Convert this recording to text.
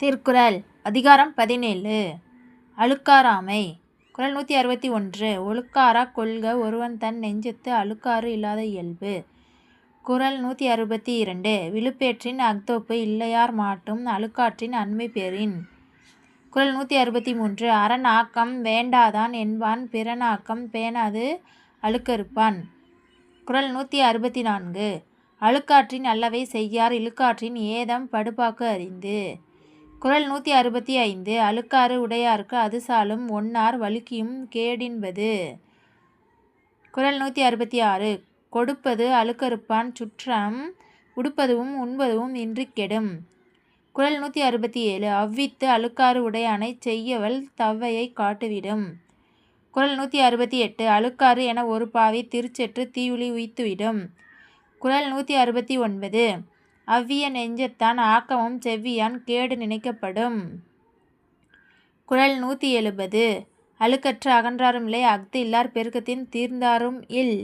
திருக்குறள் அதிகாரம் பதினேழு. அழுக்காராமை குரல் நூற்றி அறுபத்தி ஒன்று. ஒழுக்காரா கொள்க ஒருவன் தன் நெஞ்சத்து அழுக்காறு இல்லாத இயல்பு. குறள் நூற்றி அறுபத்தி இரண்டு. விழுப்பேற்றின் அக்தோப்பு இல்லையார் மாட்டும் அழுக்காற்றின் அண்மை பெறின் குரல் நூற்றி அறுபத்தி மூன்று. அறநாக்கம் வேண்டாதான் என்பான் பிறநாக்கம் பேணாது அழுக்கறுப்பான். குரல் நூற்றி அறுபத்தி நான்கு. அழுக்காற்றின் அல்லவை செய்யார் இழுக்காற்றின் ஏதம் படுபாக்கு அறிந்து. குரல் நூற்றி அறுபத்தி ஐந்து. அழுக்காறு உடையார்க்கு அது சாலும் ஒன்னார் வழுக்கியும் கேடின்பது. குரல் நூற்றி அறுபத்தி ஆறு. கொடுப்பது அழுக்கறுப்பான் சுற்றம் உடுப்பதும் உண்பதும் இன்றி கெடும். குரல் நூற்றி அறுபத்தி ஏழு. அவ்வித்து அழுக்காறு உடையானை செய்யவள் தவ்வையை காட்டுவிடும். குரல் நூற்றி அறுபத்தி எட்டு. அழுக்காறு என ஒரு பாவை திருச்செற்று தீயுளி உய்த்துவிடும். குரல் நூற்றி அறுபத்தி ஒன்பது. அவ்விய நெஞ்சத்தான் ஆக்கமும் செவ்வியான் கேடு நினைக்கப்படும். குரல் நூற்றி எழுபது. அழுக்கற்ற அகன்றாரும் இல்லை அஃது இல்லார் பெருக்கத்தின் தீர்ந்தாரும் இல்.